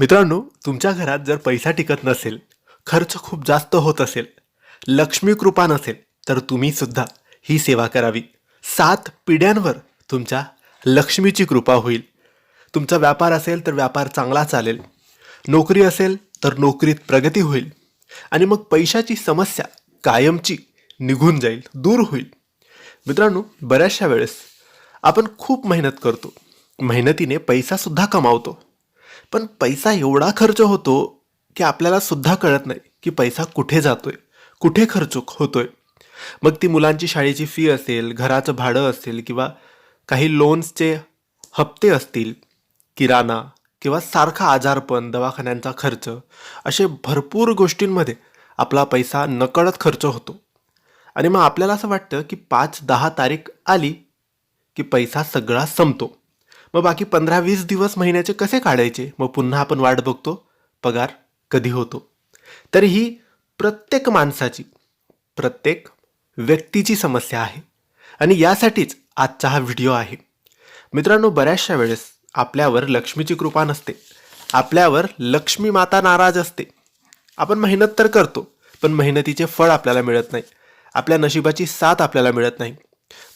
मित्रांनो तुमच्या घरात जर पैसा टिकत नसेल खर्च खूप जास्त होत असेल लक्ष्मी कृपा नसेल तर तुम्ही सुद्धा ही सेवा करावी. सात पिढ्यांवर तुमच्या लक्ष्मीची कृपा होईल. तुमचा व्यापार असेल तर व्यापार चांगला चालेल. नोकरी असेल तर नोकरीत प्रगती होईल. आणि मग पैशाची समस्या कायमची निघून जाईल दूर होईल. मित्रांनो बऱ्याचशा वेळेस आपण खूप मेहनत करतो. मेहनतीने पैसासुद्धा कमावतो. पण पैसा एवढा खर्च होतो की आपल्याला सुद्धा कळत नाही की पैसा कुठे जातोय कुठे खर्च होतोय. मग ती मुलांची शाळेची फी असेल घराचं भाडं असेल किंवा काही लोन्सचे हप्ते असतील किराणा किंवा सारखा आजारपण दवाखान्यांचा खर्च असे भरपूर गोष्टींमध्ये आपला पैसा नकळत खर्च होतो. आणि मग आपल्याला असं वाटतं की पाच दहा तारीख आली की पैसा सगळा संपतो. मग बाकी पंधरा वीस दिवस महिन्याचे कसे काढायचे? मग पुन्हा आपण वाट बघतो. पगार कधी होतो? तर ही प्रत्येक माणसाची प्रत्येक व्यक्तीची समस्या आहे. आणि यासाठीच आजचा हा व्हिडिओ आहे. मित्रांनो बऱ्याचशा वेळेस आपल्यावर लक्ष्मीची कृपा नसते. आपल्यावर लक्ष्मी माता नाराज असते. आपण मेहनत तर करतो पण मेहनतीचे फळ आपल्याला मिळत नाही. आपल्या नशिबाची साथ आपल्याला मिळत नाही.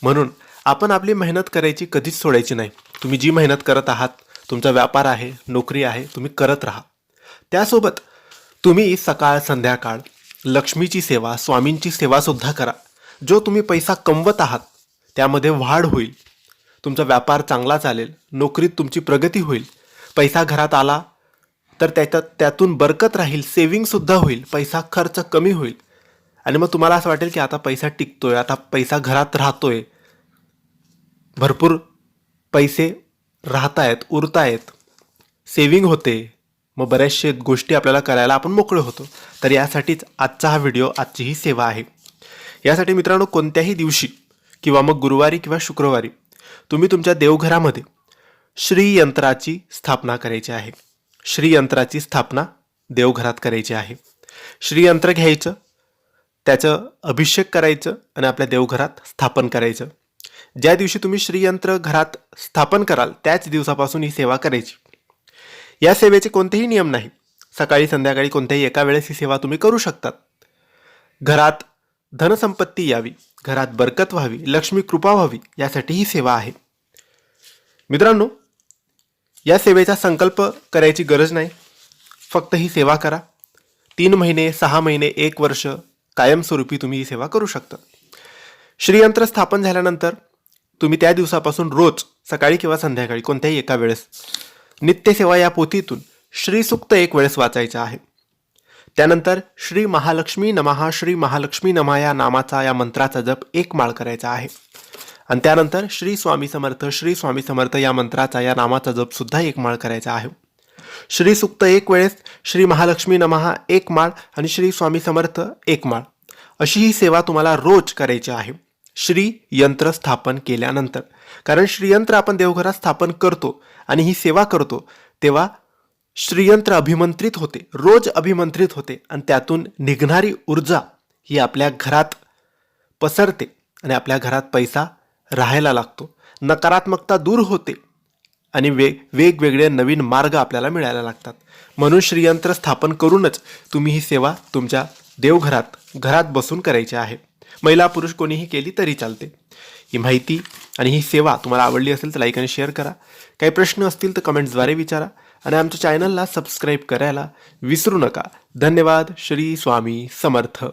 म्हणून आपण आपली मेहनत करायची कधीच सोडायची नाही. तुम्ही जी मेहनत करत आहात तुमचा व्यापार आहे नोकरी आहे तुम्ही करत राहा. त्यासोबत तुम्ही सकाळ संध्याकाळ लक्ष्मीची सेवा स्वामींची सेवासुद्धा करा. जो तुम्ही पैसा कमवत आहात त्यामध्ये वाढ होईल. तुमचा व्यापार चांगला चालेल नोकरीत तुमची प्रगती होईल. पैसा घरात आला तर त्याच्यात त्यातून बरकत राहील सेविंगसुद्धा होईल पैसा खर्च कमी होईल. आणि मग तुम्हाला असं वाटेल की आता पैसा टिकतोय आता पैसा घरात राहतोय. भरपूर पैसे राहत आहेत उरत आहेत सेविंग होते मग बऱ्याचशे गोष्टी आपल्याला करायला आपण मोकळे होतो. तर यासाठीच आजचा हा व्हिडिओ आजची ही सेवा आहे. यासाठी मित्रांनो कोणत्याही दिवशी किंवा मग गुरुवारी किंवा शुक्रवारी तुम्ही तुमच्या देवघरामध्ये श्रीयंत्राची स्थापना करायची आहे. श्रीयंत्राची स्थापना देवघरात करायची आहे. श्रीयंत्र घ्यायचं त्याचं अभिषेक करायचं आणि आपल्या देवघरात स्थापन करायचं. ज्या दिवशी तुम्ही श्रीयंत्र घरात स्थापन कराल त्याच दिवसापासून ही सेवा करायची. या सेवेचे कोणतेही नियम नाही. सकाळी संध्याकाळी कोणत्याही एका वेळेस ही सेवा तुम्ही करू शकतात. घरात धनसंपत्ती यावी घरात बरकत व्हावी लक्ष्मी कृपा व्हावी यासाठी ही सेवा आहे. मित्रांनो या सेवेचा संकल्प करायची गरज नाही. फक्त ही सेवा करा. तीन महिने सहा महिने एक वर्ष कायमस्वरूपी तुम्ही ही सेवा करू शकता. श्रीयंत्र स्थापन झाल्यानंतर तुम्ही त्या दिवसापासून रोज सकाळी किंवा संध्याकाळी कोणत्याही एका वेळेस नित्यसेवा या पोथीतून श्रीसुक्त एक वेळेस वाचायचं आहे. त्यानंतर श्री महालक्ष्मी नमहा श्री महालक्ष्मी नमा या नामाचा या मंत्राचा जप एक माळ करायचा आहे. आणि त्यानंतर श्री स्वामी समर्थ श्री स्वामी समर्थ या मंत्राचा या नामाचा जप सुद्धा एक माळ करायचा आहे. श्री सुक्त एक वेळेस श्री महालक्ष्मी नमहा एक माळ आणि श्री स्वामी समर्थ एक माळ. अशी ही सेवा तुम्हाला रोज करायची आहे. श्री यंत्र स्थापन केल्यानंतर. कारण श्रीयंत्र आपण देवघरात स्थापन करतो आणि ही सेवा करतो तेव्हा श्रीयंत्र अभिमंत्रित होते रोज अभिमंत्रित होते आणि त्यातून निघणारी ऊर्जा ही आपल्या घरात पसरते आणि आपल्या घरात पैसा राहायला लागतो. नकारात्मकता दूर होते आणि वे वेगवेगळे नवीन मार्ग आपल्याला मिळायला लागतात. म्हणून श्रीयंत्र स्थापन करूनच तुम्ही ही सेवा तुमच्या देवघरात घरात बसून करायची आहे. महिला पुरुष कोणीही केली तरी चालते. ही माहिती आणि ही सेवा तुम्हाला आवडली असेल तर लाईक आणि शेअर करा. काही प्रश्न असतील तर कमेंट्सद्वारे विचारा आणि आमच्या चॅनलला सबस्क्राईब करायला विसरू नका. धन्यवाद. श्री स्वामी समर्थ.